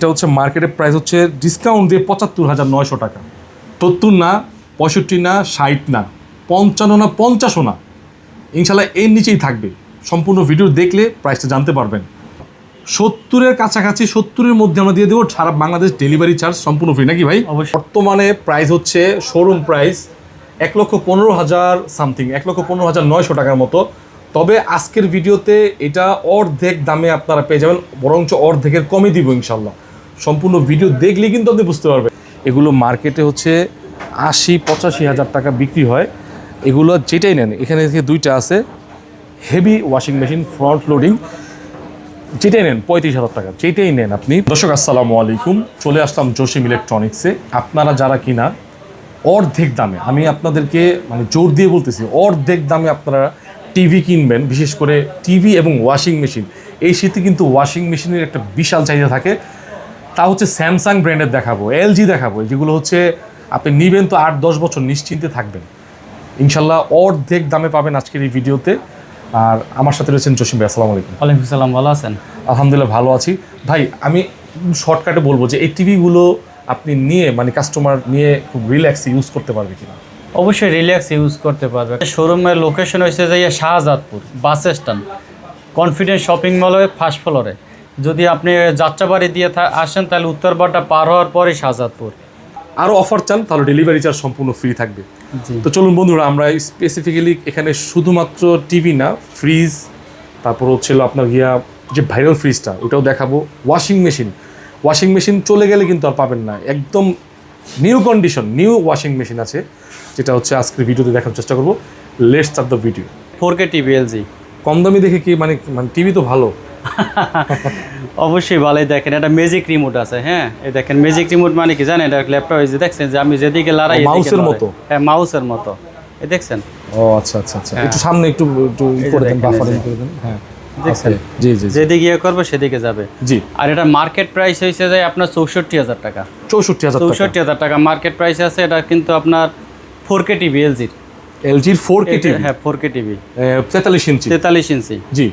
এটা হচ্ছে মার্কেটের প্রাইস হচ্ছে ডিসকাউন্ট দিয়ে পঁচাত্তর হাজার নয়শো টাকা। সত্তর না পঁয়ষট্টি না ষাট না পঞ্চান্ন না পঞ্চাশও না। ইনশাল্লাহ এর নিচেই থাকবে। সম্পূর্ণ ভিডিও দেখলে প্রাইসটা জানতে পারবেন। সত্তরের কাছাকাছি সত্তরের মধ্যে আমরা দিয়ে দেবো সারা বাংলাদেশ ডেলিভারি চার্জ সম্পূর্ণ ফ্রি নাকি ভাই? অবশ্যই। বর্তমানে প্রাইস হচ্ছে শোরুম প্রাইস এক লক্ষ পনেরো হাজার সামথিং এক লক্ষ পনেরো হাজার নয়শো টাকার মতো। তবে আজকের ভিডিওতে এটা অর্ধেক দামে আপনারা পেয়ে যাবেন বরঞ্চ অর্ধেকের কমে দিব ইনশাল্লাহ। সম্পূর্ণ ভিডিও দেখলে কিন্তু আপনি বুঝতে পারবেন। এগুলো মার্কেটে হচ্ছে আশি, পঁচাশি হাজার টাকা বিক্রি হয়। এগুলো যেটাই নেন, এখানে থেকে দুইটা আছে। Heavy washing machine front loading যেটাই নেন, পঁয়ত্রিশ হাজার টাকা, যেটাই নেন আপনি। দর্শক, আসসালামু আলাইকুম। চলে আসলাম জসিম ইলেকট্রনিক্সে আপনারা যারা কিনা, অর্ধেক দামে, আমি আপনাদেরকে মানে জোর দিয়ে বলতেছি, অর্ধেক দামে আপনারা টিভি কিনবেন, বিশেষ করে টিভি এবং ওয়াশিং মেশিন এই শীতে কিন্তু ওয়াশিং মেশিনের একটা বিশাল চাহিদা থাকে। তা হচ্ছে স্যামসাং ব্র্যান্ডের দেখাবো এলজি দেখাবো যেগুলো হচ্ছে আপনি নিবেন তো আট দশ বছর নিশ্চিন্তে থাকবেন। ইনশাল্লাহ অর্ধেক দামে পাবেন আজকের এই ভিডিওতে। আর আমার সাথে রয়েছেন জসিম ভাই আসসালামু আলাইকুম। ওয়ালাইকুম সালাম ভালো আছেন? আলহামদুলিল্লাহ ভালো আছি। ভাই আমি শর্টকাটে বলব যে এই টিভিগুলো আপনি নিয়ে মানে কাস্টমার নিয়ে খুব রিল্যাক্স ইউজ করতে পারবে কিনা? অবশ্যই রিল্যাক্স ইউজ করতে পারবে। শোরুমের লোকেশন হয়েছে যে Shahjadpur bus stand. Confidence shopping মলে ফার্স্ট ফ্লোরে যদি আপনি যাত্রাবাড়ি দিয়ে আসেন তাহলে উত্তরবাড্ডা পার হওয়ার পরে শাহজাদপুর। আরও অফার চান তাহলে ডেলিভারি চার্জ সম্পূর্ণ ফ্রি থাকবে। তো চলুন বন্ধুরা আমরা স্পেসিফিক্যালি এখানে শুধুমাত্র টিভি না ফ্রিজ তারপর হচ্ছিল আপনার গিয়া যে ভাইরাল ফ্রিজটা ওটাও দেখাবো। ওয়াশিং মেশিন ওয়াশিং মেশিন চলে গেলে কিন্তু আর পাবেন না। একদম new condition new washing machine আছে যেটা হচ্ছে আজকের ভিডিওতে দেখার চেষ্টা করব। Let's start the video four K TV LG কম দামি দেখে কি মানে মানে টিভি তো ভালো। অবশ্যই ভালোই দেখেন এটা ম্যাজিক রিমোট আছে হ্যাঁ? এই দেখেন ম্যাজিক রিমোট মানে কি জানেন? এটা ল্যাপটপ এই যে দেখছেন যে আমি যেদিকে লড়াই মাউসের মতো? হ্যাঁ মাউসের মতো। এই দেখছেন? ও আচ্ছা আচ্ছা আচ্ছা। একটু সামনে একটু একটু হ্যাঁ। করে দেন বাফারিং করে দেন হ্যাঁ। দেখছেন? জি জি জি। যেদিকে ইয়ে করবে সেদিকে যাবে। জি। আর এটা মার্কেট প্রাইস হয়েছে যায় আপনার চৌষট্টি হাজার টাকা। চৌষট্টি হাজার টাকা। চৌষট্টি হাজার টাকা মার্কেট প্রাইস আছে এটা কিন্তু আপনার ফোর কে টিভি এলজির এলজির ফোর কে টিভি হ্যাঁ ফোর কে টিভি তেতাল্লিশ ইঞ্চি। তেতাল্লিশ ইঞ্চি। জি।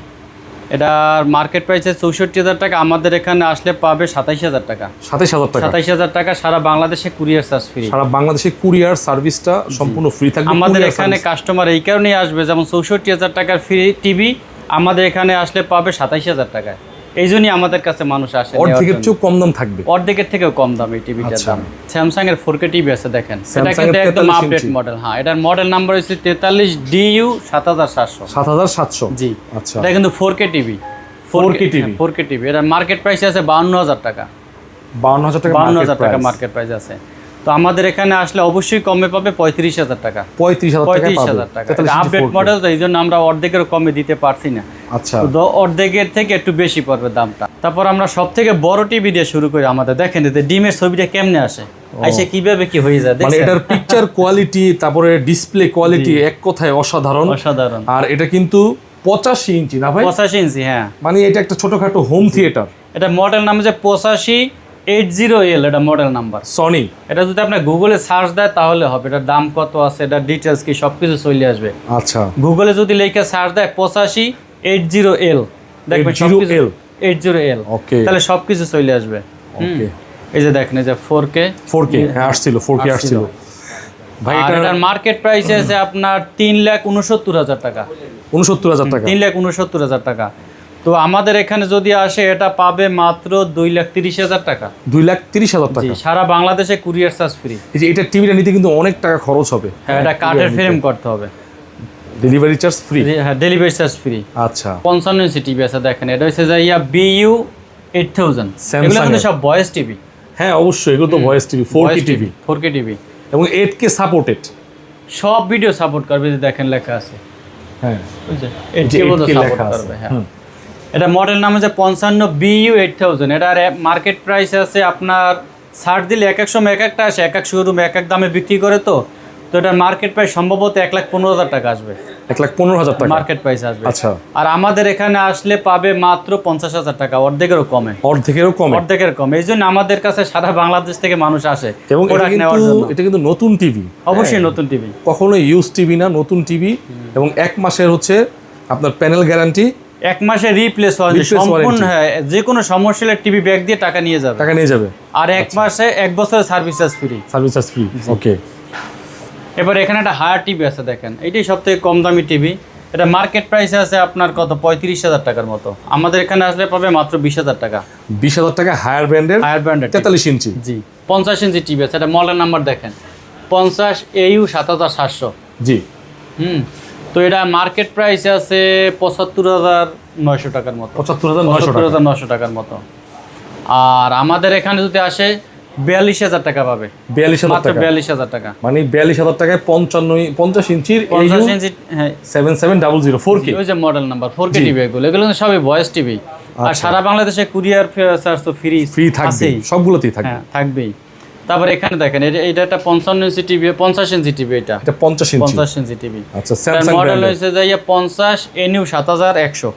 এটার মার্কেট প্রাইস চৌষট্টি হাজার টাকা আমাদের এখানে আসলে পাবে সাতাইশ হাজার টাকা। সাতাইশ হাজার টাকা। সাতাইশ হাজার টাকা সারা বাংলাদেশে কুরিয়ার সার্ভিস ফ্রি সারা বাংলাদেশে কুরিয়ার সার্ভিসটা সম্পূর্ণ ফ্রি থাকবে আমাদের এখানে কাস্টমার এই কারণেই আসবে যেমন চৌষট্টি হাজার টাকার ফ্রি টিভি আমাদের এখানে আসলে পাবে সাতাইশ হাজার টাকায়। এই জন্যই আমাদের কাছে মানুষ আসে অর্ধেকের। চেয়েও কম দাম থাকবে। অর্ধেকের থেকেও কম দাম এই টিভিটার আচ্ছা। দাম। স্যামসাং এর ফোর কে টিভি আছে দেখেন। এটা কিন্তু একদম আপডেট মডেল হ্যাঁ এটার মডেল নাম্বার হচ্ছে তেতাল্লিশ ডিইউ সাত হাজার সাতশো। সাত হাজার সাতশো। জি। আচ্ছা। এটা কিন্তু four K TV 4K TV four K TV এটার মার্কেট প্রাইস আছে বাউন্ন হাজার টাকা। বাউন্ন হাজার টাকা বাউন্ন হাজার টাকা মার্কেট প্রাইস আছে। তো আমাদের এখানে আসলে অবশ্যই কমে পাবে পঁয়ত্রিশ হাজার টাকা। পঁয়ত্রিশ পঁয়ত্রিশ হাজার টাকা। আপডেট মডেল তো এই জন্য আমরা অর্ধেকের কমে দিতে পারছি না। আচ্ছা। অর্ধেকের থেকে একটু বেশি পড়বে দামটা। তারপর আমরা সব থেকে বড় টিভি দিয়ে শুরু করি আমাদের। দেখেন ডিমের ছবিটা কেমনে আসে? কীভাবে কি হয়ে যায় মানে এটার পিকচার কোয়ালিটি তারপরে ডিসপ্লে কোয়ালিটি এক কথায় অসাধারণ। অসাধারণ। আর এটা কিন্তু পঁচাশি ইঞ্চি না ভাই? পঁচাশি ইঞ্চি হ্যাঁ। মানে এটা একটা ছোটখাটো হোম থিয়েটার এটা মডেল নাম হচ্ছে পঁচাশি এইট জিরো এল এটা মডেল নাম্বার সনি এটা যদি আপনি গুগলে সার্চ দেয় তাহলে হবে। এটার দাম কত আছে এটার ডিটেলস কি সব কিছু চলে আসবে। আচ্ছা। গুগলে যদি লেখে সার্চ দেয় পঁচাশি এইট জিরো এল। দেখবেন 80L এইট জিরো এল। ওকে তাহলে সব কিছু চলে আসবে। ওকে এই যে দেখেন এই যে ফোর কে ফোর কে হ্যাঁ আসছিল। ফোর কে আসছিল। ভাই এটার মার্কেট প্রাইস আছে আপনার তিন লাখ উনসত্তর হাজার টাকা। উনসত্তর হাজার টাকা। তিন লাখ উনসত্তর হাজার টাকা। তো আমাদের এখানে যদি আসে এটা পাবে মাত্র দুই লাখ তিরিশ হাজার টাকা। দুই লাখ তিরিশ হাজার টাকা? সারা বাংলাদেশে কুরিয়ার চার্জ ফ্রি। এই যে এটা টিভিটা নিতে কিন্তু অনেক টাকা খরচ হবে। হ্যাঁ এটা কাঠের ফ্রেম করতে হবে। ডেলিভারি চার্জ ফ্রি হ্যাঁ ডেলিভারি চার্জ ফ্রি আচ্ছা। পঞ্চান্ন ইঞ্চি টিভি আছে দেখেন। এটা হচ্ছে যে ইয়া বিইউ এইট থাউজেন্ড এগুলো কিন্তু সব ভয়েস টিভি হ্যাঁ অবশ্যই এগুলো তো voice TV four K TV four K TV এবং এইট কে সাপোর্টেড সব ভিডিও সাপোর্ট করবে যে দেখেন লেখা আছে। হ্যাঁ। এইট কে সাপোর্ট করবে হ্যাঁ। এটা মডেল নাম হচ্ছে পঞ্চান্ন বিইউ এইট থাউজেন্ড এটার মার্কেট প্রাইস আছে আপনার ছাড় দিলে এক এক সময় এক একটা আসে এক এক শোরুম এক এক দামে বিক্রি করে তো। তো এটার মার্কেট প্রাইস সম্ভবত এক লাখ পনেরো হাজার টাকা আসবে। এক লাখ পনেরো হাজার টাকা? মার্কেট প্রাইস আসবে। আচ্ছা। আর আমাদের এখানে আসলে পাবে মাত্র পঞ্চাশ হাজার টাকা অর্ধেকেরও কমে। অর্ধেকেরও কমে? অর্ধেকের কম। এই জন্য আমাদের কাছে সারা বাংলাদেশ থেকে মানুষ আসে এবং এটা কিন্তু জন্য। এটা কিন্তু নতুন টিভি অবশ্যই নতুন টিভি কখনো ইউজ টিভি না নতুন টিভি এবং এক মাসের হচ্ছে আপনার প্যানেল গ্যারান্টি এক মাসে রিপ্লেস সম্পূর্ণ। হ্যাঁ যে কোনো সমস্যা হলে টিভি ব্যাগ দিয়ে টাকা নিয়ে যাবে। টাকা নিয়ে যাবে। আর এক আচ্ছা। মাসে এক বছরের service charge free service charge free okay এবার এখানে একটা হায়ার টিভি আছে দেখেন। এটাই সব থেকে কম দামি টিভি এটা মার্কেট প্রাইস আছে আপনার কত? পঁয়ত্রিশ হাজার টাকার মতো। আমাদের এখানে আসলে পাবে মাত্র বিশ হাজার টাকা। বিশ হাজার টাকা হায়ার ব্র্যান্ডের হায়ার ব্র্যান্ডেড তেতাল্লিশ ইঞ্চি। জি পঞ্চাশ ইঞ্চি টিভি আছে। এটা মডেল নাম্বার দেখেন। পঞ্চাশ এইউ সাত হাজার সাতশো। জি। হুম। তো এটা মার্কেট প্রাইস আছে পঁচাত্তর হাজার নয়শো টাকার মতো। পঁচাত্তর হাজার নয়শো পঁচাত্তর হাজার নশো টাকার মতো। আর আমাদের এখানে যদি আসে বিয়াল্লিশ হাজার টাকা পাবে। বিয়াল্লিশ হাজার টাকা। বিয়াল্লিশ হাজার টাকা। মানে বিয়াল্লিশ হাজার টাকায় পঞ্চান্ন পঞ্চাশ ইঞ্চির পঞ্চাশ ইঞ্চি হ্যাঁ। Seven seven double zero four K ওই যে model number four K. TV এগুলো। এগুলো সবই ভয়েস টিভি আর আচ্ছা। সারা বাংলাদেশে কুরিয়ার চার্জ তো ফ্রি ফ্রি থাকবে সবগুলোতেই থাকবে। হ্যাঁ থাকবেই। তারপর এখানে দেখেন এটা এটা একটা পঞ্চান্ন ইঞ্চি টিভি পঞ্চাশ ইঞ্চি টিভি এটা। এটা পঞ্চাশ ইঞ্চি। পঞ্চাশ ইঞ্চি টিভি। আচ্ছা স্যামসাং মডেল হয়েছে যাইয়া পঞ্চাশ এনইউ সাত হাজার একশো।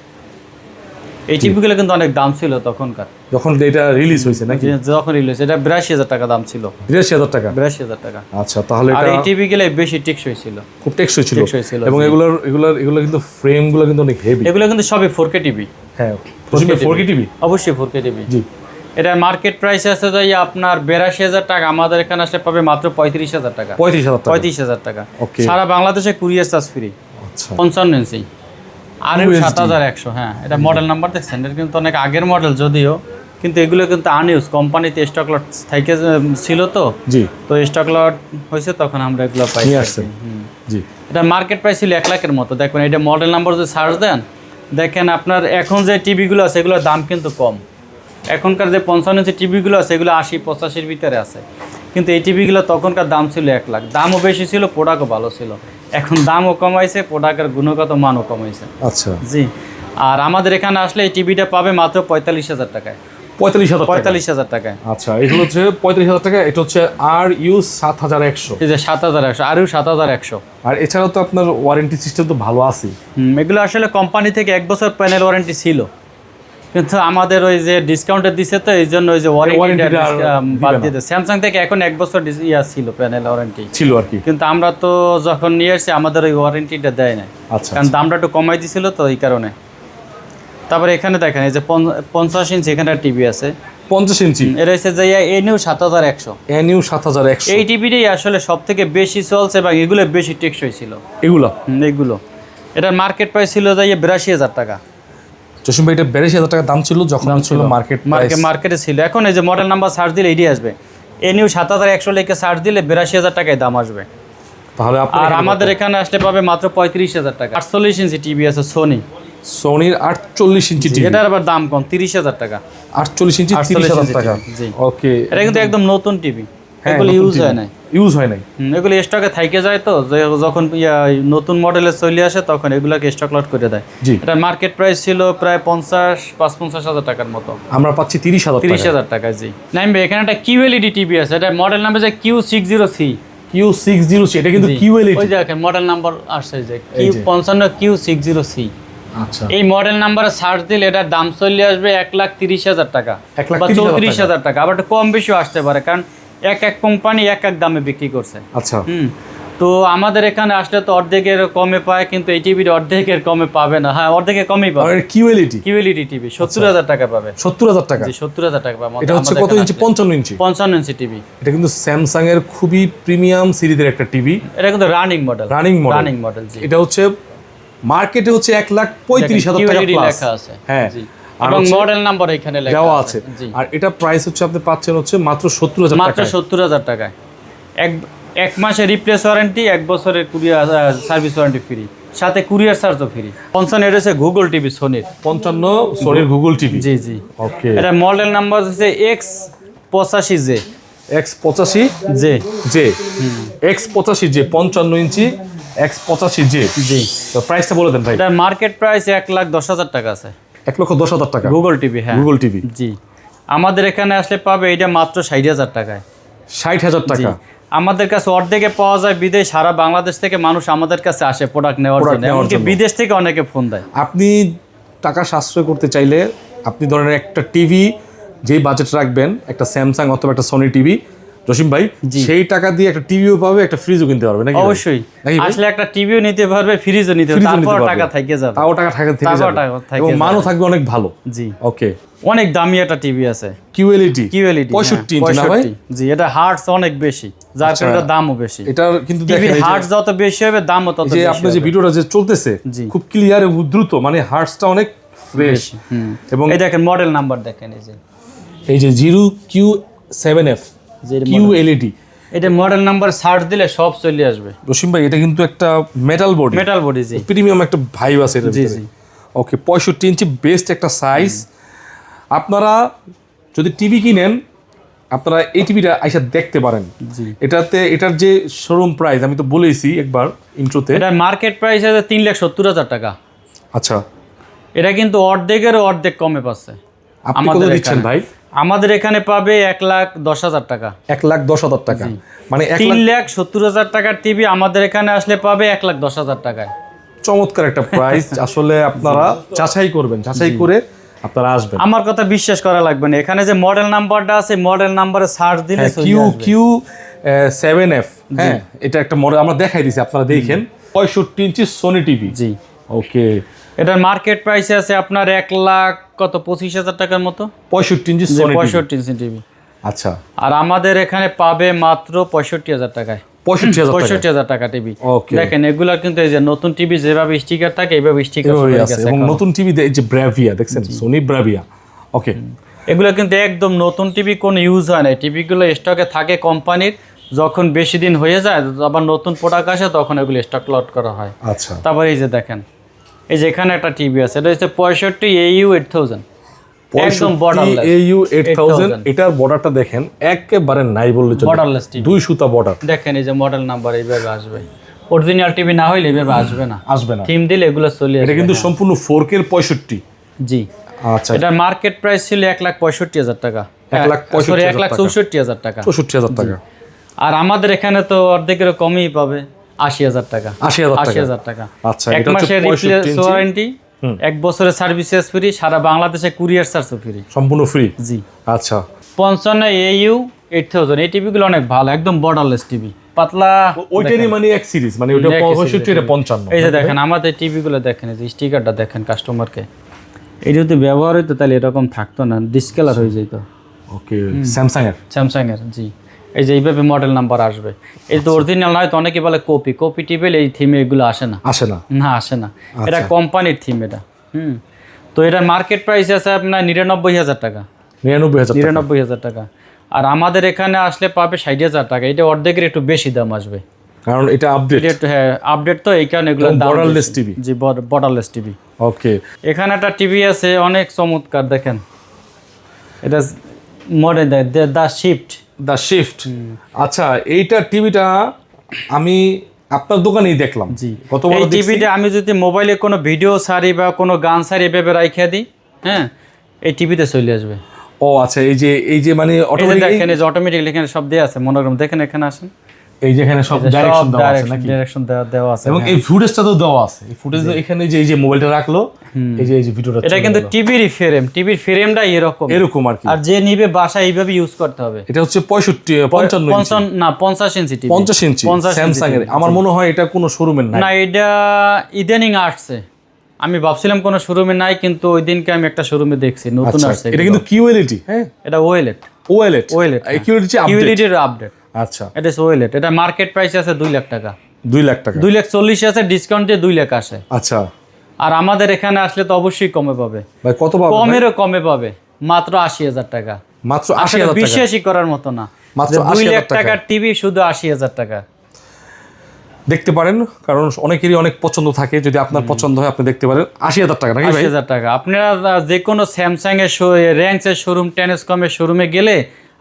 এই টিভিগুলো কিন্তু অনেক দাম ছিল তখনকার। যখন এটা রিলিজ হয়েছে নাকি? যখন রিলিজ এটা বিরাশি হাজার টাকা দাম ছিল। বিরাশি হাজার টাকা? বিরাশি হাজার টাকা। আচ্ছা তাহলে আর এই টিভি গুলো বেশি টেকসই ছিল। খুব টেকসই ছিল। টেকসই ছিল, এবং। এগুলোর এগুলোর এগুলো কিন্তু ফ্রেমগুলো কিন্তু অনেক হেভি এগুলো কিন্তু সবই ফোর কে টিভি। হ্যাঁ ফোর কে টিভি। অবশ্যই ফোর কে টিভি। জি। এটার মার্কেট প্রাইস আছে যাই আপনার বিরাশি হাজার টাকা আমাদের এখানে আসলে পাবে মাত্র পঁয়ত্রিশ হাজার টাকা। পঁয়ত্রিশ হাজার পঁয়ত্রিশ হাজার টাকা. সারা বাংলাদেশে কুরিয়ার চার্জ ফ্রি পঞ্চান্ন ইঞ্চি আর সাত হাজার একশো হ্যাঁ। এটা মডেল নাম্বার দেখছেন? এটা কিন্তু অনেক আগের মডেল যদিও কিন্তু এগুলো কিন্তু আনইউজ কোম্পানিতে স্টক লট থেকে ছিল তো। জি। তো স্টক লট হয়েছে তখন আমরা এগুলো পাই। জি। এটা মার্কেট প্রাইস ছিল এক লাখের মতো। দেখবেন এটা মডেল নাম্বার যদি সার্চ দেন দেখেন আপনার এখন যে টিভিগুলো আছে এগুলোর দাম কিন্তু কম। এখনকার যে পঞ্চান্ন ইঞ্চি টিভিগুলো আছে এগুলো আশি পঁচাশির ভিতরে আছে। কিন্তু এই টিভিগুলো তখনকার দাম ছিল এক লাখ। দামও বেশি ছিল প্রোডাক্টও ভালো ছিল। এখন দামও কমাইছে প্রোডাক্টের গুণগত মানও কমাইছে। আচ্ছা। জি। আর আমাদের এখানে আসলে এই টিভিটা পাবে মাত্র পঁয়তাল্লিশ হাজার টাকায়। পঁয়তাল্লিশ হাজার পঁয়তাল্লিশ হাজার টাকায়। আচ্ছা এগুলো হচ্ছে পঁয়ত্রিশ হাজার টাকা এটা হচ্ছে আর ইউ সাত হাজার একশো। এই যে সাত হাজার একশো আরও সাত হাজার একশো। আর এছাড়াও তো আপনার ওয়ারেন্টি সিস্টেম তো ভালো আছে হুম, এগুলো আসলে কোম্পানি থেকে এক বছর প্যানেল ওয়ারেন্টি ছিল। কিন্তু আমাদের ওই যে ডিসকাউন্টে দিছে তো এই জন্য ওই যে ওয়ারেন্টিটা বাদ দিয়ে স্যামসাং থেকে এখন এক বছর ইয়া ছিল প্যানেল ওয়ারেন্টি ছিল আর কি। কিন্তু আমরা তো যখন নিয়ে এসেছি আমাদের ওই ওয়ারেন্টিটা দেয় না আচ্ছা কারণ দামটা একটু কমাই দিছিল তো এই কারণে। তারপরে এখানে দেখেন এই যে পঞ্চাশ ইঞ্চি এখানে টিভি আছে। পঞ্চাশ ইঞ্চি। এটা হচ্ছে যে এ নিউ সাত হাজার একশো। এন ইউ সাত হাজার একশো। এই টিভিটাই আসলে সব থেকে বেশি চলছে এবং এগুলো বেশি টেকসই ছিল। এগুলো? এগুলো। এটার মার্কেট প্রাইস ছিল যাই বিরাশি হাজার টাকা। জসিম ভাই এটা বিরাশি হাজার টাকা দাম ছিল যখন ছিল মার্কেট মার্কেট ছিল। এখন এই যে মডেল নাম্বার সার্চ দিলে এটি আসবে। এ নিউ সাত হাজার একশো লেখে সার্চ দিলে বিরাশি হাজার টাকায় দাম আসবে। তাহলে আর আমাদের এখানে আসলে পাবে মাত্র পঁয়ত্রিশ হাজার টাকা। আটচল্লিশ ইঞ্চি টিভি আছে সোনি সোনির আটচল্লিশ ইঞ্চি টিভি এটার আবার দাম কম তিরিশ হাজার টাকা। আটচল্লিশ ইঞ্চি তিরিশ হাজার টাকা। জি। ওকে এটা কিন্তু একদম নতুন টিভি এগুলো ইউজ হয় নাই। ইউজ হয় নাই। এগুলো স্টকে থাইকে যায় তো যখন নতুন মডেলে চলে আসে তখন এগুলোকে স্টক লট করে দেয়। এটা মার্কেট প্রাইস ছিল প্রায় পঞ্চাশ পাঁচ পঞ্চাশ হাজার টাকার মতো। আমরা পাচ্ছি তিরিশ হাজার তিরিশ টাকা হাজার টাকা জি। এখানে একটা কিউএলইডি টিভি আছে এটা মডেল যে Q six zero C Q six zero C এটা কিন্তু জি। কিউএলইডি ওই দেখেন মডেল নাম্বার আসছে যে কিউ পঞ্চান্ন কিউ সিক্স জিরো সি আচ্ছা। এই মডেল নাম্বারে সার্চ দিলে এটার দাম চলে আসবে এক লাখ তিরিশ হাজার টাকা। এক লাখ চৌত্রিশ হাজার টাকা আবার একটু কম বেশিও আসতে পারে কারণ এক এক কোম্পানি এক এক দামে বিক্রি করছে। আচ্ছা। হুম। তো আমাদের এখানে আসলে তো অর্ধেকের কমে পায় কিন্তু এই টিভির অর্ধেকের কমে পাবে না। হ্যাঁ অর্ধেকের কমই পাবে। কিউএলইডি কিউএলইডি টিভি সত্তর হাজার টাকা পাবে। সত্তর হাজার টাকা? জি সত্তর হাজার টাকা পাবে। এটা হচ্ছে কত ইঞ্চি। পঞ্চান্ন ইঞ্চি? পঞ্চান্ন ইঞ্চি টিভি। এটা কিন্তু স্যামসাং এর খুবই প্রিমিয়াম সিরিজের একটা টিভি। এটা কিন্তু running model running model। Running model জি। এটা হচ্ছে মার্কেটে হচ্ছে এক লাখ পঁয়ত্রিশ হাজার টাকা প্লাস লেখা আছে। হ্যাঁ। এবং মডেল নাম্বার এখানে লেখা দেওয়া আছে। আর এটা প্রাইস হচ্ছে আপনি পাচ্ছেন হচ্ছে মাত্র সত্তর হাজার মাত্র সত্তর হাজার টাকায়। এক এক মাসে রিপ্লেস ওয়ারেন্টি এক বছরের কুরিয়ার সার্ভিস ওয়ারেন্টি ফ্রি সাথে কুরিয়ার চার্জও ফ্রি পঞ্চান্ন এটা হচ্ছে গুগল টিভি সোনির পঞ্চান্ন সরির গুগল টিভি জি জি। ওকে এটা মডেল নাম্বার হচ্ছে এক্স পঁচাশি জে এক্স পঁচাশি? জে জে এক্স পঁচাশি জে পঞ্চান্ন ইঞ্চি এক্স পঁচাশি জে জি। তো প্রাইসটা বলে দেন ভাই। এটার মার্কেট প্রাইস এক লাখ দশ হাজার টাকা আছে। এক লক্ষ দশ হাজার টাকা। গুগল টিভি হ্যাঁ। গুগল টিভি জি। আমাদের এখানে আসলে পাবে এটা মাত্র ষাট হাজার টাকায়। ষাট হাজার টাকা। আমাদের কাছে অর্ধেকে পাওয়া যায় বিদেশ সারা বাংলাদেশ থেকে মানুষ আমাদের কাছে আসে প্রোডাক্ট নেওয়ার জন্য। এমনকি বিদেশ থেকে অনেকে ফোন দেয়। আপনি টাকা সাশ্রয় করতে চাইলে আপনি ধরেন একটা টিভি যেই বাজেট রাখবেন একটা স্যামসাং অথবা একটা সনি টিভি জসিম ভাই সেই টাকা দিয়ে একটা টিভিও পাবে একটা ফ্রিজও কিনতে পারবে নাকি অবশ্যই। আসলে একটা টিভিও নিতে পারবে ফ্রিজও নিতে পারবে তারপর টাকা থেকে যাবে। তাও টাকা থাকে থেকে যাবে। টাকা থেকে এবং। মানও থাকবে অনেক ভালো। জি। ওকে অনেক দামি একটা টিভি আছে। কিউএলইডি কিউএলইডি পঁয়ষট্টি ইঞ্চি না ভাই? জি এটা হার্টস অনেক বেশি। যার আচ্ছা। কারণে দামও বেশি। এটা কিন্তু দেখেন যে- হার্টস যত বেশি হবে দামও তত যে বেশি আপনার যে ভিডিওটা যে চলতেছে খুব ক্লিয়ার এবং দ্রুত মানে হার্টসটা অনেক ফ্রেশ এবং এই দেখেন মডেল নাম্বার দেখেন এই যে। এই যে জিরো কিউ সেভেন এফ যে কিউ এলইডি এটা মডেল নাম্বার সার্চ দিলে সব চলে আসবে। রসিম ভাই এটা কিন্তু একটা মেটাল বডি মেটাল বডি জি। প্রিমিয়াম একটা ভাইব আছে জি, জি। ওকে পঁয়ষট্টি ইঞ্চি বেস্ট একটা সাইজ আপনারা যদি টিভি কিনেন আপনারা এই টিভিটা আইসা দেখতে পারেন। এটাতে এটার যে শোরুম প্রাইস আমি তো বলেইছি একবার ইন্ট্রোতে এটার মার্কেট প্রাইস আছে তিন লাখ সত্তর হাজার টাকা। আচ্ছা। এটা কিন্তু অর্ধেকেরও অর্ধেক কমে পাচ্ছে। আপনি কত দিচ্ছেন ভাই? আমাদের এখানে পাবে এক লাখ দশ হাজার টাকা। এক লাখ দশ হাজার টাকা। মানে তিন লাখ সত্তর হাজার টাকার টিভি আমাদের এখানে আসলে পাবে এক লাখ দশ হাজার টাকায়। চমৎকার একটা প্রাইস আসলে আপনারা যাচাই করবেন যাচাই করে আপনারা আসবেন। আমার কথা বিশ্বাস করা লাগবে না। এখানে যে মডেল নাম্বারটা আছে মডেল নাম্বারে সার্চ দিলে কিউ কিউ সেভেন এফ হ্যাঁ এটা একটা মডেল আমরা দেখাই দিছি আপনারা দেখেন। পঁয়ষট্টি ইঞ্চি সোনি টিভি জি। ওকে এটার মার্কেট প্রাইস আছে আপনার এক লাখ কত পঁচিশ হাজার টাকার মতো? পঁয়ষট্টি ইঞ্চি পঁয়ষট্টি ইঞ্চি টিভি আচ্ছা। আর আমাদের এখানে পাবে মাত্র পঁয়ষট্টি হাজার টাকায়। পঁয়ষট্টি হাজার টাকা টিভি দেখেন এগুলা কিন্তু এই যে নতুন টিভি যেভাবে স্টিকার থাকে এইভাবে স্টিকার নতুন টিভি যে ব্রাভিয়া দেখছেন? সোনি ব্রাভিয়া ওকে এগুলো কিন্তু একদম নতুন টিভি কোনো ইউজ হয় না। টিভিগুলো স্টকে থাকে কোম্পানির যখন বেশি দিন হয়ে যায় আবার নতুন প্রোডাক্ট আসে তখন এগুলো স্টক লট করা হয়। আচ্ছা। তারপর এই যে দেখেন এই যে এখানে একটা টিভি আছে এটা হচ্ছে পঁয়ষট্টি এইউ এইট থাউজেন্ড একদম borderless। এইউ এইট থাউজেন্ড 8000 এটার বর্ডারটা দেখেন একেবারে নাই বললে চলে বর্ডারলেস টিভি দুই সুতা বর্ডার দেখেন এই যে মডেল নাম্বার এইভাবে আসবে। অরিজিনাল টিভি না হইলে এইভাবে আসবে না। আসবে না। থিম দিলে এগুলো চলে এটা কিন্তু সম্পূর্ণ ফোর কে পঁয়ষট্টি। জি। আচ্ছা। এটার মার্কেট প্রাইস ছিল এক লাখ পঁয়ষট্টি হাজার টাকা। এক লাখ পঁয়ষট্টি এক লাখ। চৌষট্টি হাজার টাকা। চৌষট্টি হাজার টাকা। আর আমাদের এখানে তো অর্ধেকের কমই পাবে। আশি হাজার টাকা। আশি হাজার টাকা? আচ্ছা এক মাসের রিপ্লেস ওয়ারেন্টি এক বছরের সার্ভিস ফ্রি সারা বাংলাদেশে কুরিয়ার ফ্রি সম্পূর্ণ ফ্রি জি। আচ্ছা। পঞ্চান্ন এইউ এইট থাউজেন্ড এই টিভিগুলো অনেক ভালো একদম বর্ডারলেস টিভি পাতলা ওইটারই মানে এক সিরিজ মানে ওইটা পঁয়ষট্টি এটা পঞ্চান্ন। এই যে দেখেন আমাদের টিভিগুলো দেখেন এই যে স্টিকারটা দেখেন কাস্টমারকে এই যদি ব্যবহার হইতো তাহলে এরকম থাকতো না ডিসকালার হয়ে যেত। ওকে স্যামসাং এর স্যামসাং এর জি। এই যে এইভাবে মডেল নাম্বার আসবে। এই তো অরিজিনাল নয় তো অনেকে বলে কপি কপি টিপেল এই থিমে এগুলো আসে না। আসে না। না আসে না। এটা কোম্পানির থিম এটা। হুম। তো এটার মার্কেট প্রাইস আছে আপনার নিরানব্বই হাজার টাকা। নিরানব্বই হাজার টাকা। নিরানব্বই হাজার টাকা। আর আমাদের এখানে আসলে পাবে ষাট হাজার টাকা। এটা অর্ধেকের একটু বেশি দাম আসবে। কারণ এটা আপডেট হ্যাঁ আপডেট তো এই কারণে এগুলো borderless TV জি বর্ডারলেস টিভি ওকে এখানে একটা টিভি আছে অনেক চমৎকার দেখেন। এটা model the shift the shift আচ্ছা এইটা টিভিটা আমি আপনার দোকানেই দেখলাম। জি। কত বড় টিভিটা আমি যদি মোবাইলে কোনো ভিডিও সারি বা কোনো গান সারি এভাবে রাখে দিই হ্যাঁ এই টিভিতে চলে আসবে। ও আচ্ছা এই যে এই যে মানে অটোমেটিক এখানে যে অটোমেটিক এখানে সব দেওয়া আছে মনোগ্রাম দেখেন এখানে আসেন। এই যে এখানে সব ডাইরেকশন দেওয়া আছে নাকি? ডাইরেকশন দেওয়া আছে এবং এই ফুটেজটা তো দেওয়া আছে। এই ফুটেজ এখানে যে এই যে মোবাইলটা রাখল এই যে এই যে ভিডিওটা এটা কিন্তু টিভির ফ্রেম টিভির ফ্রেমটা এরকম। এরকম আর কি। আর যে নিবে বাসা এইভাবে ইউজ করতে হবে। এটা হচ্ছে পঁয়ষট্টি পঞ্চান্ন ইঞ্চি। পঞ্চান্ন না পঞ্চাশ ইঞ্চি টিভি। পঞ্চাশ ইঞ্চি। স্যামসাং এর। আমার মনে হয় এটা কোনো শোরুমের নাই। না এটা ইদানিং আসছে। আমি ভাবছিলাম কোনো শোরুমে নাই কিন্তু ওই দিনকে আমি একটা শোরুমে দেখছি। নতুন আচ্ছা আসছে এটা কিন্তু কিউএলইডি হ্যাঁ? এটা ওয়েলেট কিউএলইডি আপডেট কিউএলইডির আপডেট আচ্ছা। এটা ওয়েলেট এটা মার্কেট প্রাইস আছে দুই লাখ টাকা। দুই লাখ টাকা। দুই লাখ চল্লিশ আছে ডিসকাউন্ট দিয়ে দুই লাখ আসে। আচ্ছা। আর আমাদের এখানে আসলে তো অবশ্যই কমে পাবে। ভাই কত পাবো কমেরও কমে পাবে। মাত্র আশি হাজার টাকা। মাত্র আশি হাজার বিশ্বাসই করার মতো না। মাত্র দুই লাখ টাকার টিভি শুধু আশি হাজার টাকা। দেখতে পারেন কারণ অনেকেরই অনেক পছন্দ থাকে। যদি আপনার পছন্দ হয় আপনি দেখতে পারেন। আশি হাজার টাকা নাকি আশি হাজার টাকা। আপনারা যে কোনো স্যামসাং এর র্যাঙ্কসের শোরুম টেনেসকমের শোরুমে গেলে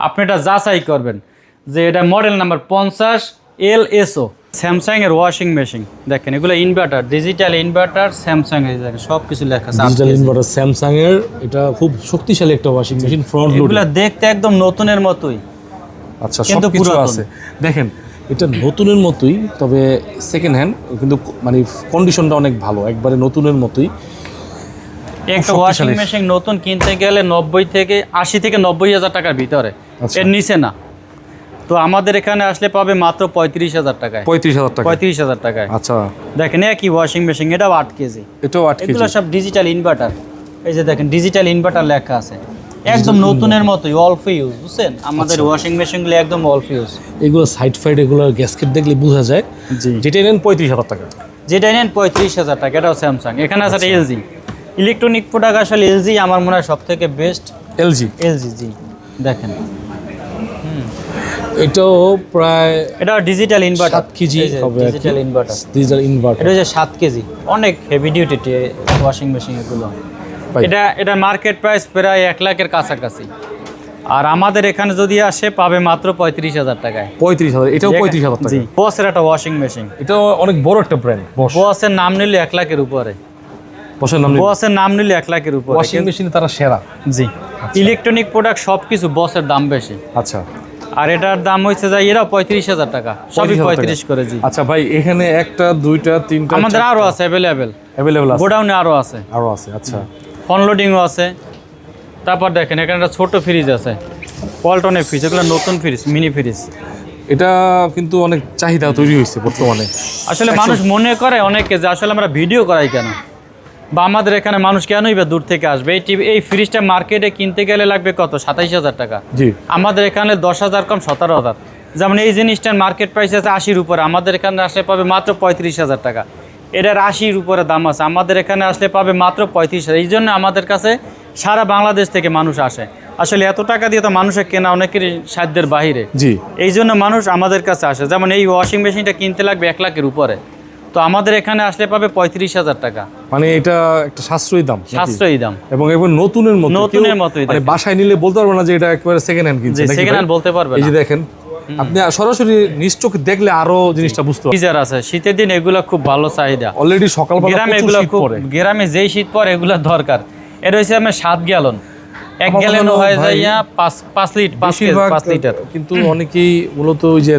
আপনি এটা যাচাই করবেন। যে এটা মডেল নাম্বার পঞ্চাশ এল এসও স্যামসাং এর ওয়াশিং মেশিন দেখেন এগুলো ইনভার্টার ডিজিটাল ইনভার্টার স্যামসাং এর দেখেন সব কিছু লেখা আছে ডিজিটাল ইনভার্টার স্যামসাং এর এটা খুব শক্তিশালী একটা ওয়াশিং মেশিন ফ্রন্ট লোড এগুলো দেখতে একদম নতুনের মতোই। আচ্ছা সব কিছু আছে। দেখেন এটা নতুনের মতোই তবে সেকেন্ড হ্যান্ড কিন্তু মানে কন্ডিশনটা অনেক ভালো একবারে নতুনের মতোই। একটা ওয়াশিং মেশিন নতুন কিনতে গেলে নব্বই থেকে আশি থেকে নব্বই হাজার টাকার ভিতরে। আচ্ছা। এর নিচে না। তো আমাদের এখানে আসলে পাবে মাত্র পঁয়ত্রিশ হাজার টাকায়। পঁয়ত্রিশ হাজার টাকা। পঁয়ত্রিশ হাজার টাকায়। আচ্ছা। দেখেন একই ওয়াশিং মেশিন এটাও আট কেজি এটাও আট কেজি এগুলো সব ডিজিটাল ইনভার্টার এই যে দেখেন ডিজিটাল ইনভার্টার লেখা আছে। একদম নতুনের মতোই অল্প ইউজ বুঝছেন? আমাদের আচ্ছা। ওয়াশিং মেশিনগুলো একদম অল্প ইউজ এগুলো সাইড ফাইড এগুলো গ্যাসকেট দেখলে বোঝা যায়। যেটা নেন পঁয়ত্রিশ হাজার টাকা। যেটা নেন পঁয়ত্রিশ হাজার টাকা এটাও স্যামসাং এখানে আছে। এলজি ইলেকট্রনিক প্রোডাক্ট আসলে এলজি আমার মনে হয় সব থেকে বেস্ট এলজি এলজি জি। দেখেন। এটাও প্রায় এটা ডিজিটাল ইনভার্টার সাত কেজি হবে ডিজিটাল ইনভার্টার ডিজিটাল ইনভার্টার এটা হচ্ছে সাত কেজি। অনেক হেভি ডিউটি ওয়াশিং মেশিন এগুলো। এটা এটা মার্কেট প্রাইস প্রায় এক লাখের কাছাকাছি। আর আমাদের এখানে যদি আসে পাবে মাত্র পঁয়ত্রিশ হাজার টাকায়। পঁয়ত্রিশ হাজার এটাও পঁয়ত্রিশ হাজার টাকা। বসের একটা ওয়াশিং মেশিন এটাও অনেক বড় একটা ব্র্যান্ড বস বসের নাম নিলে এক লাখের উপরে। বসের নাম বসের নাম নিলে এক লাখের উপরে। ওয়াশিং মেশিনে তারা সেরা। জি। ইলেকট্রনিক প্রোডাক্ট সব কিছু বসের দাম বেশি। আচ্ছা। আর এটার দাম হচ্ছে যাই এরাও পঁয়ত্রিশ হাজার টাকা। সবই 35,000 পঁয়ত্রিশ করে জি। আচ্ছা ভাই এখানে একটা দুইটা তিনটা আমাদের আরও আছে অ্যাভেলেবেল অ্যাভেলেবল আছে। গোডাউনে আরও আছে। আরও আছে আচ্ছা। ফোন লোডিংও আছে। তারপর দেখেন এখানে একটা ছোট ফ্রিজ আছে। পল্টনের ফ্রিজ এগুলো নতুন ফ্রিজ মিনি ফ্রিজ এটা কিন্তু অনেক চাহিদা তৈরি হয়েছে বর্তমানে। আসলে মানুষ মনে করে অনেকে যে আসলে আমরা ভিডিও করাই কেন? বা আমাদের এখানে মানুষ কেনই বা দূর থেকে আসবে? এই টিভি এই ফ্রিজটা মার্কেটে কিনতে গেলে লাগবে কত? সাতাইশ হাজার টাকা। জি। আমাদের এখানে দশ হাজার কম সতেরো হাজার। যেমন এই জিনিসটার মার্কেট প্রাইস আছে আশির উপরে আমাদের এখানে আসলে পাবে মাত্র পঁয়ত্রিশ হাজার টাকা। এটার আশির উপরে দাম আছে আমাদের এখানে আসলে পাবে মাত্র পঁয়ত্রিশ হাজার। এই জন্য আমাদের কাছে সারা বাংলাদেশ থেকে মানুষ আসে। আসলে এত টাকা দিয়ে তো মানুষের কেনা অনেকেরই সাধ্যের বাহিরে। জি। এই জন্য মানুষ আমাদের কাছে আসে। যেমন এই ওয়াশিং মেশিনটা কিনতে লাগবে এক লাখের উপরে। তো আমাদের এখানে আসলে পাবে পঁয়ত্রিশ হাজার টাকা। মানে এটা একটা সাশ্রয়ী দাম সাশ্রয়ী দাম। এবং একবার নতুনের মতো নতুনের মতোই মানে বাসায় নিলে বলতে পারব না যে এটা একেবারে সেকেন্ড হ্যান্ড কিনছে সেকেন্ড হ্যান্ড বলতে পারবে এই যে দেখেন আপনি সরাসরি নিশ্চোখ দেখলে আরও জিনিসটা বুঝতে পারবেন। আছে শীতের দিন এগুলো খুব ভালো চাহিদা। অলরেডি সকালবেলা গ্রামে এগুলো খুব গ্রামে যেই শীত পড়ে এগুলো দরকার। এটা হচ্ছে আপনার সাত গ্যালন। এক গ্যালন হয় যায় পাঁচ পাঁচ লিটার পাঁচ লিটার। কিন্তু অনেকেই মূলত ওই যে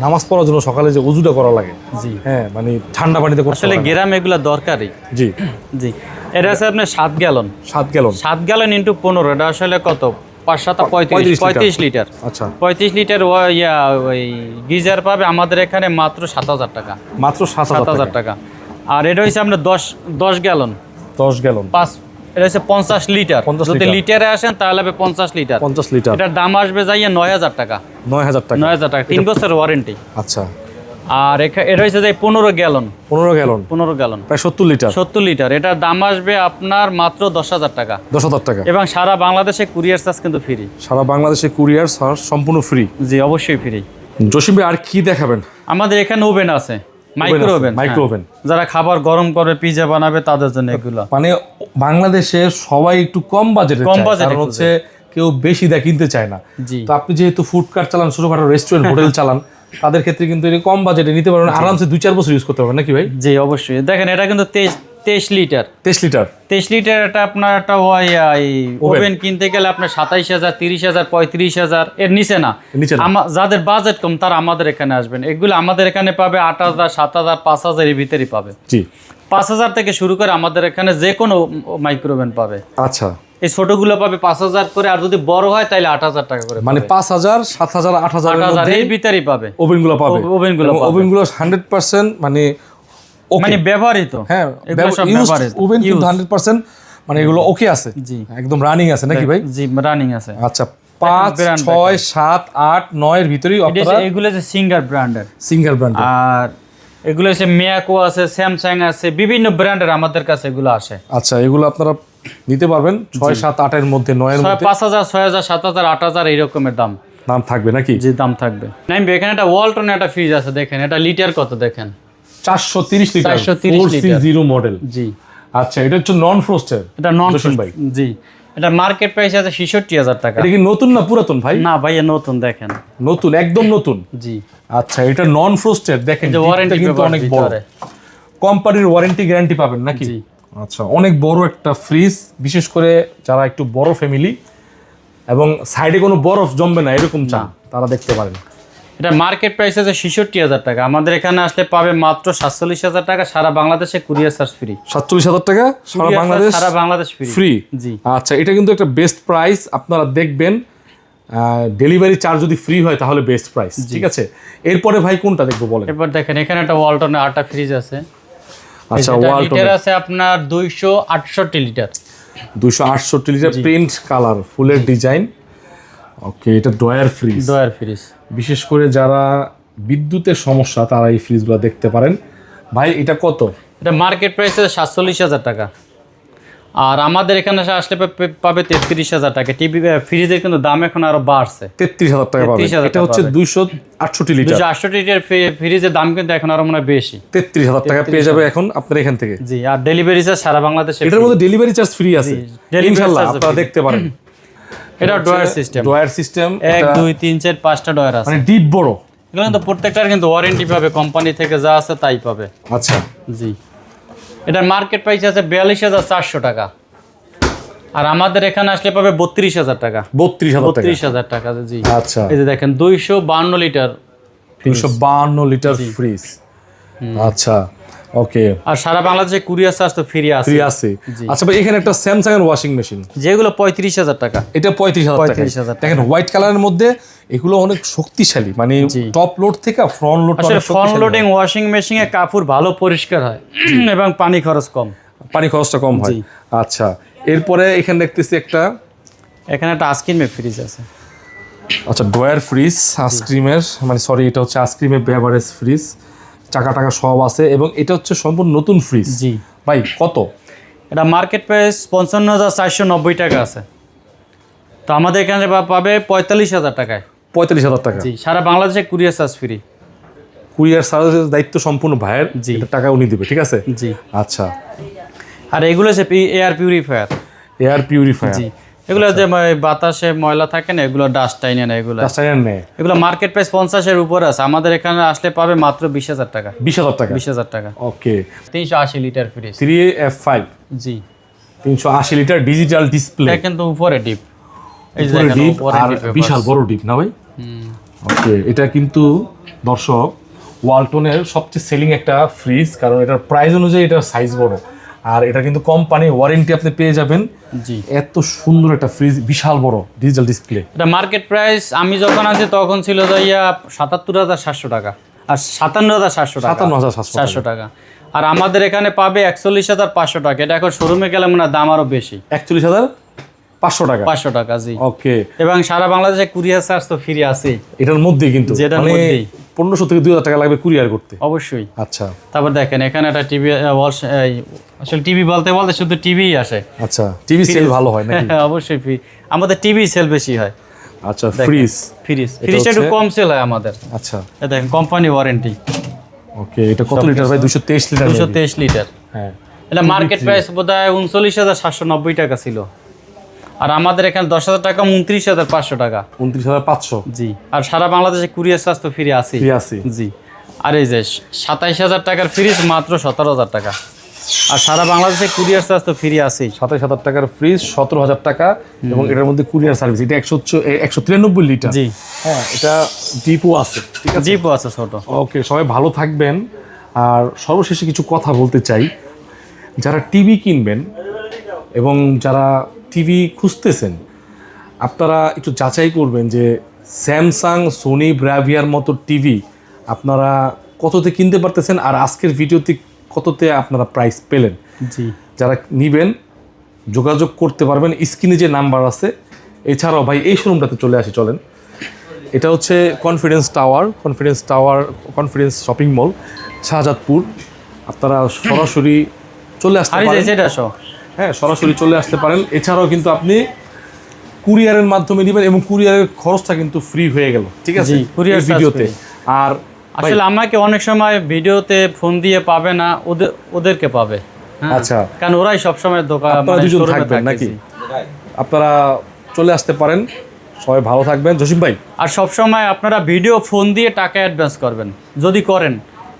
নামাজ পড়ার জন্য সকালে যে উজুটা করা লাগে। জি। হ্যাঁ মানে ঠান্ডা পানিতে করতে আসলে। গ্রামে এগুলো দরকারই জি। জি। এটা আছে আপনার সাত গ্যালন। সাত গ্যালন। সাত গ্যালন ইন্টু পনেরো এটা আসলে কত? পাঁচ সাত পঁয়ত্রিশ পঁয়ত্রিশ লিটার। আচ্ছা। পঁয়ত্রিশ লিটার ইয়া ওই গিজার পাবে আমাদের এখানে মাত্র সাত হাজার টাকা। মাত্র সাত হাজার টাকা। আর এটা হচ্ছে আপনার দশ দশ গ্যালন। দশ গ্যালন। পাঁচ এটা হচ্ছে পঞ্চাশ লিটার। যদি লিটারে। আসেন তাহলে হবে পঞ্চাশ লিটার। পঞ্চাশ লিটার। এটার দাম আসবে যাইয়া নয় হাজার টাকা। নয় হাজার টাকা। নয় হাজার টাকা। তিন বছর ওয়ারেন্টি আচ্ছা। আর এটা হচ্ছে যে পনেরো গ্যালন। পনেরো গ্যালন। পনেরো গ্যালন। প্রায় সত্তর লিটার। সত্তর লিটার। এটার দাম আসবে আপনার মাত্র দশ হাজার টাকা। দশ হাজার টাকা। এবং সারা বাংলাদেশে কুরিয়ার চার্জ কিন্তু ফ্রি সারা বাংলাদেশে কুরিয়ার চার্জ সম্পূর্ণ ফ্রি জি অবশ্যই ফ্রি জসিম ভাই আর কি দেখাবেন? আমাদের এখানে ওভেন আছে। Micro oven micro oven। যারা খাবার গরম করবে পিজা বানাবে তাদের জন্য এগুলো। মানে বাংলাদেশে সবাই একটু কম বাজেটে কম কারণ হচ্ছে কেউ বেশি দেয় কিনতে চায় না। তো আপনি যেহেতু ফুড কার্ট চালান ছোটখাটো রেস্টুরেন্ট হোটেল চালান তাদের ক্ষেত্রে কিন্তু এটা কম বাজেটে নিতে পারবেন আরামসে দুই চার বছর ইউজ করতে পারবেন নাকি ভাই? জি অবশ্যই। দেখেন এটা কিন্তু তেইশ তেইশ লিটার তেইশ লিটার তেইশ লিটার এটা আপনার একটা ওই ওভেন কিনতে গেলে আপনার সাতাইশ হাজার তিরিশ হাজার পঁয়ত্রিশ হাজার এর নিচে না। নিচে যাদের বাজেট কম তারা আমাদের এখানে আসবেন। এগুলো আমাদের এখানে পাবে আট হাজার সাত হাজার পাঁচ হাজার এর ভিতরেই পাবে। জি। পাঁচ হাজার থেকে শুরু করে আমাদের এখানে যে কোনো মাইক্রোওভেন পাবে। আচ্ছা। এই ছোটগুলো পাবে পাঁচ হাজার করে আর যদি বড় হয় তাহলে আট হাজার টাকা করে মানে পাঁচ হাজার সাত হাজার আট হাজার এর ভিতরেই পাবে। ওভেনগুলো পাবে। ও- ওভেনগুলো হান্ড্রেড পার্সেন্ট মানে মানে ব্যবহৃত। হ্যাঁ ওভেন কিন্তু হান্ড্রেড পার্সেন্ট মানে এগুলো ওকে আছে। জি। একদম রানিং আছে নাকি ভাই? জি রানিং আছে। আচ্ছা পাঁচ ছয় সাত আট নয়ের ভিতরেই আপনারা এগুলো যে সিঙ্গার ব্র্যান্ডের সিঙ্গেল ব্র্যান্ড আর এগুলো হচ্ছে মিয়াকো আছে স্যামসাং আছে বিভিন্ন ব্র্যান্ডের আমাদের কাছে এগুলো আসে। আচ্ছা এগুলো আপনারা নিতে পারবেন ছয় সাত আটের মধ্যে নয়ের মধ্যে। পাঁচ হাজার ছয় হাজার সাত হাজার আট হাজার এইরকমের দাম। দাম থাকবে নাকি? যে দাম থাকবে। নাইম এখানে একটা ওয়ালটন একটা ফ্রিজ আছে দেখেন এটা লিটার কত দেখেন? চারশো তিরিশ litre 430 four C litre. Zero model জি। আচ্ছা এটা হচ্ছে নন ফ্রোস্টের এটা নন ভাই। জি। এটা মার্কেট প্রাইস আছে ছেষট্টি হাজার টাকা। এটা কি নতুন না পুরাতন ভাই? না ভাইয়া নতুন দেখেন। নতুন একদম নতুন? জি। আচ্ছা এটা নন ফ্রোস্টেড দেখেন যে ওয়ারেন্টি কিন্তু অনেক বড়। কোম্পানির ওয়ারেন্টি গ্যারান্টি পাবেন নাকি? জি। আচ্ছা অনেক বড় একটা ফ্রিজ বিশেষ করে যারা একটু বড় ফ্যামিলি এবং সাইডে কোনো বরফ জমবে না এরকম চা তারা দেখতে পারেন। এটা মার্কেট প্রাইস আছে ছেষট্টি হাজার টাকা। আমাদের এখানে আসলে পাবে মাত্র সাতচল্লিশ হাজার টাকা সারা বাংলাদেশে কুরিয়ার চার্জ ফ্রি সাতচল্লিশ হাজার টাকা সারা বাংলাদেশ সারা বাংলাদেশ ফ্রি ফ্রি জি। আচ্ছা এটা কিন্তু একটা বেস্ট প্রাইস আপনারা দেখবেন ডেলিভারি চার্জ যদি ফ্রি হয় তাহলে বেস্ট প্রাইস ঠিক আছে? এরপরে ভাই কোনটা দেখব বলেন? এবার দেখেন এখানে একটা ওয়ালটনের আটা ফ্রিজ আছে। আচ্ছা লিটার আছে আপনার দুইশো আটষট্টি লিটার দুইশো আটষট্টি লিটার প্রিন্ট কালার ফুলের ডিজাইন ওকে এটা ডয়ার ফ্রিজ ডয়ার ফ্রিজ বিশেষ করে যারা বিদ্যুতের সমস্যা তারা এই ফ্রিজগুলো দেখতে পারেন। ভাই এটা কত? এটা মার্কেট প্রাইস সাতচল্লিশ হাজার টাকা। আর আমাদের এখানে আসলে পাবে তেত্রিশ হাজার টাকা। টিভি ফ্রিজের কিন্তু দাম এখন আরও বাড়ছে। তেত্রিশ হাজার টাকা পাবেন 33,000 এটা হচ্ছে দুইশো আটষট্টি লিটার দুশো আটষট্টি লিটার ফ্রিজের দাম কিন্তু এখন আরও মনে হয় বেশি। তেত্রিশ হাজার টাকা পেয়ে যাবে এখন আপনার এখান থেকে। জি আর ডেলিভারি চার্জ সারা বাংলাদেশে এটার মধ্যে ডেলিভারি চার্জ ফ্রি আছে। ইনশাল্লাহ আপনারা দেখতে পারেন। এটা ডয়ার সিস্টেম। ডয়ার সিস্টেম এক দুই তিন চার পাঁচটা ডয়ার আছে। মানে ডিপ বড়। এগুলো কিন্তু প্রত্যেকটার কিন্তু ওয়ারেন্টি পাবে কোম্পানি থেকে যা আছে তাই পাবে। আচ্ছা। জি। এটার মার্কেট প্রাইস আছে বিয়াল্লিশ হাজার চারশো টাকা। আর আমাদের এখানে আসলে পাবে বত্রিশ হাজার টাকা। বত্রিশ হাজার বত্রিশ হাজার টাকা জি। আচ্ছা। এই যে দেখেন দুইশো বান্ন লিটার তিনশো বাহান্ন লিটার ফ্রিজ আচ্ছা। ওকে। আর সারা বাংলাদেশে কুরিয়ার চার্জ তো ফ্রি আছে। ফ্রি আছে। আচ্ছা ভাই এখানে একটা স্যামসাং এর ওয়াশিং মেশিন যেগুলো পঁয়ত্রিশ হাজার টাকা। এটা পঁয়ত্রিশ হাজার 35,000 টাকা। দেখেন হোয়াইট কালারের মধ্যে এগুলো অনেক শক্তিশালী। মানে টপ লোড থেকে ফ্রন্ট লোড আসলে ফ্রন্ট লোডিং ওয়াশিং মেশিনে কাপড় ভালো পরিষ্কার হয় এবং পানি খরচ কম। পানি খরচটা কম হয়। আচ্ছা এরপরে এখানে দেখতেছি একটা এখানে একটা আইসক্রিমের ফ্রিজ আছে। আচ্ছা ডয়ার ফ্রিজ আইসক্রিমের মানে সরি এটা হচ্ছে আইসক্রিমের বেভারেজ ফ্রিজ চাকা টাকা সব আছে এবং এটা হচ্ছে সম্পূর্ণ নতুন ফ্রিজ জি। ভাই কত? এটা মার্কেট প্রাইস পঞ্চান্ন হাজার চারশো নব্বই টাকা আছে। তো আমাদের এখানে পাবে পঁয়তাল্লিশ হাজার টাকায়। পঁয়তাল্লিশ হাজার টাকা। জি সারা বাংলাদেশে কুরিয়ার চার্জ ফ্রি কুরিয়ার সার্ভিসের দায়িত্ব সম্পূর্ণ ভাইয়ের জি। টাকা উনি দিবে ঠিক আছে? জি। আচ্ছা। আর এগুলো হচ্ছে এয়ার পিউরিফায়ার এয়ার পিউরিফায়ার জি। এগুলো যে বাতাসে ময়লা থাকে না এগুলো ডাস্ট টাইনে না এগুলো। এগুলো মার্কেট প্রাইস পঞ্চাশের উপরে আছে। আমাদের এখানে আসলে পাবে মাত্র বিশ হাজার টাকা। বিশ হাজার টাকা? বিশ হাজার টাকা। ওকে তিনশো আশি litre fridge three F five জি। তিনশো আশি লিটার ডিজিটাল ডিসপ্লে কিন্তু উপরে ডিপ বিশাল বড় ডিপ না ভাই? ওকে এটা কিন্তু দর্শক ওয়ালটনের সবচেয়ে সেলিং একটা ফ্রিজ কারণ এটার প্রাইস অনুযায়ী এটার সাইজ বড়। আর এটা কিন্তু কোম্পানি ওয়ারেন্টি আপনি পেয়ে যাবেন। জি। এত সুন্দর একটা ফ্রিজ বিশাল বড় ডিজিটাল ডিসপ্লে এটা মার্কেট প্রাইস আমি যখন আছি তখন ছিল যাইয়া সাতাত্তর হাজার সাতশো টাকা। আর সাতান্ন হাজার সাতশো টাকা। সাতান্ন হাজার সাতশো টাকা। আর আমাদের এখানে পাবে একচল্লিশ হাজার পাঁচশো টাকা। এটা এখন শোরুমে গেলে মনে দাম আরও বেশি। একচল্লিশ হাজার পাঁচশো টাকা। পাঁচশো টাকা জি। ওকে। এবং সারা বাংলাদেশে কুরিয়ার চার্জ তো ফ্রি আছেই এটার মধ্যেই কিন্তু। যেটার মানে মধ্যেই। পনেরোশো থেকে দুই হাজার টাকা লাগবে কুরিয়ার করতে। অবশ্যই। আচ্ছা। তারপর দেখেন এখানে একটা টিভি আসলে টিভি বলতে বলতে শুধু টিভি আসে। আচ্ছা টিভি সেল ভালো হয় নাকি? অবশ্যই ফ্রি আমাদের টিভি সেল বেশি হয়। আচ্ছা ফ্রিজ ফ্রিজ ফ্রিজটা একটু কম সেল হয় আমাদের। আচ্ছা। দেখেন কোম্পানি ওয়ারেন্টি ওকে এটা কত লিটার ভাই? দুশো তেইশ লিটার দুশো তেইশ লিটার হ্যাঁ। এটা মার্কেট প্রাইস বোধ হয় উনচল্লিশ হাজার সাতশো নব্বই টাকা ছিল। আর আমাদের এখানে দশ হাজার টাকা উনত্রিশ হাজার পাঁচশো টাকা। উনত্রিশ হাজার পাঁচশো? জি। আর সারা বাংলাদেশে কুরিয়ার তো ফ্রি আছে ফ্রি আছে জি। আর এই যে সাতাইশ হাজার টাকার ফ্রিজ মাত্র সতেরো হাজার টাকা। আর সারা বাংলাদেশে কুরিয়ার চার্জ তো ফ্রি আছেই। সাতাশ হাজার টাকার ফ্রিজ সতেরো হাজার টাকা এবং এটার মধ্যে কুরিয়ার সার্ভিস এটা একশো একশো তিরানব্বই লিটার জি। হ্যাঁ এটা ডিপো আছে ঠিক আছে? জিপও আছে ছোট। ওকে সবাই ভালো থাকবেন। আর সর্বশেষে কিছু কথা বলতে চাই। যারা টিভি কিনবেন এবং যারা টিভি খুঁজতেছেন আপনারা একটু যাচাই করবেন যে স্যামসাং সোনি ব্রাভিয়ার মতো টিভি আপনারা কততে কিনতে পারতেছেন আর আজকের ভিডিওতে কততে আপনারা প্রাইস পেলেন। জি। যারা নিবেন যোগাযোগ করতে পারবেন স্ক্রিনে যে নাম্বার আছে এছাড়াও ভাই এই শোরুমটাতে চলে আসি চলেন। এটা হচ্ছে confidence tower confidence tower confidence shopping mall Shahjadpur. আপনারা সরাসরি চলে আসতে পারেন। হ্যাঁ সরাসরি চলে আসতে পারেন। এছাড়াও কিন্তু আপনি কুরিয়ারের মাধ্যমে নেবেন এবং কুরিয়ারের খরচটা কিন্তু ফ্রি হয়ে গেল ঠিক আছে? charge ভিডিওতে। আর আসলে আমাকে অনেক সময় ভিডিওতে ফোন দিয়ে পাবে না ওদের ওদেরকে পাবে হ্যাঁ। আচ্ছা। কারণ ওরাই সবসময় দোকান আপনারা মানে দুজন থাকবেন নাকি? আপনারা চলে আসতে পারেন সবাই ভালো থাকবেন। জসিম ভাই। আর সবসময় আপনারা ভিডিও ফোন দিয়ে টাকা অ্যাডভান্স করবেন যদি করেন।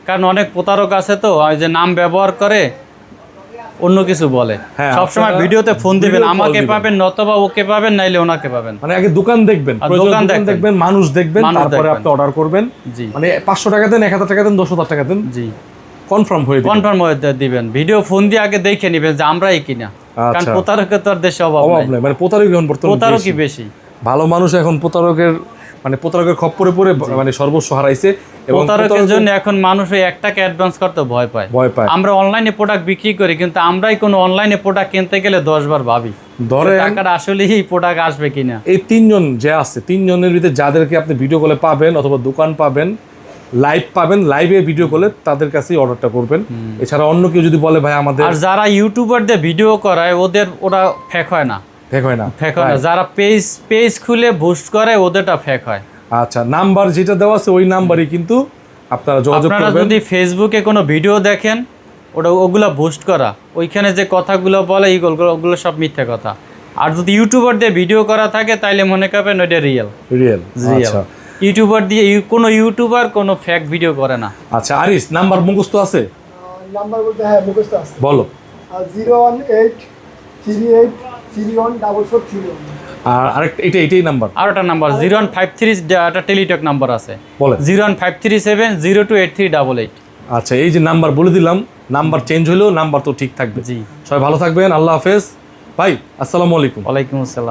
কারণ অনেক প্রতারক আছে তো ওই যে নাম ব্যবহার করে অন্য কিছু বলে। হ্যাঁ, সবসময় ভিডিওতে ফোন দিবেন আমাকে পাবেন নতবা ওকে পাবেন নাইলে ওনাকে পাবেন। মানে আগে দোকান দেখবেন দোকান দেখবেন। মানুষ দেখবেন তারপরে আপনি অর্ডার করবেন। জি। মানে পাঁচশো টাকা দেন এক হাজার টাকা দেন দশ হাজার টাকা দেন জি। কনফার্ম হয়ে দিবেন। কনফার্ম হয়ে দিবেন। ভিডিও ফোন দিয়ে আগে দেখে নেবেন যে আমরাই কিনা। কারণ আচ্ছা। প্রতারকের তো আর দেশে অভাব নাই। মানে প্রতারক এখন প্রতারকই। বেশি। ভালো মানুষ এখন প্রতারকের মানে প্রতারকের খপ্পরে পড়ে মানে সর্বস্ব হারাইছে এবং প্রতারকের জন্য এখন মানুষ ওই এক টাকা অ্যাডভান্স করতে ভয় পায়। ভয় পায়। আমরা অনলাইনে প্রোডাক্ট বিক্রি করি কিন্তু আমরাই কোনো অনলাইনে প্রোডাক্ট কিনতে গেলে দশ বার ভাবি ধরেন টাকাটা আসলেই প্রোডাক্ট আসবে কিনা। এই তিনজন যে আছে তিনজনের ভিতরে যাদেরকে আপনি ভিডিও কলে পাবেন অথবা দোকান পাবেন লাইভ পাবেন লাইভে ভিডিও কলে তাদের কাছেই অর্ডারটা করবেন। এছাড়া অন্য কেউ যদি বলে ভাই আমাদের আর যারা ইউটিউবারদের ভিডিও করায় ওদের ওরা ফেক হয় না। ফেক হয় না? ফেক হয় না। যারা পেজ পেজ খুলে বুস্ট করে ওদেরটা ফেক হয়। আচ্ছা নাম্বার যেটা দেওয়া আছে ওই নাম্বারই কিন্তু আপনারা যোগাযোগ আপনারা যদি ফেসবুকে কোনো ভিডিও দেখেন ওটা ওগুলো বুস্ট করা। ওইখানে যে কথাগুলো বলে এইগুলো ওগুলো সব মিথ্যা কথা। আর যদি ইউটিউবারদের ভিডিও করা থাকে তাইলে মনে করবেন ওইটা রিয়েল রিয়েল রিয়েল আচ্ছা। ইউটিউবার দিয়ে কোনো ইউটিউবার কোনো ফেক ভিডিও করে না। আচ্ছা আরিস নাম্বার মুখস্থ আছে? নাম্বার বলতে হ্যাঁ মুখস্থ আছে। বলো। Zero one eight three eight three one double four three one আর আরেকটা এটা এটাই নাম্বার আর একটা number zero one five three একটা টেলিটক নাম্বার আছে। বলে zero one five three seven zero two eight three double eight আচ্ছা এই যে নাম্বার বলে দিলাম নাম্বার চেঞ্জ হলেও নাম্বার তো ঠিক থাকবে। জি। সবাই ভালো থাকবেন আল্লাহ হাফেজ। ভাই আসসালামু আলাইকুম। ওয়ালাইকুম আসসালাম।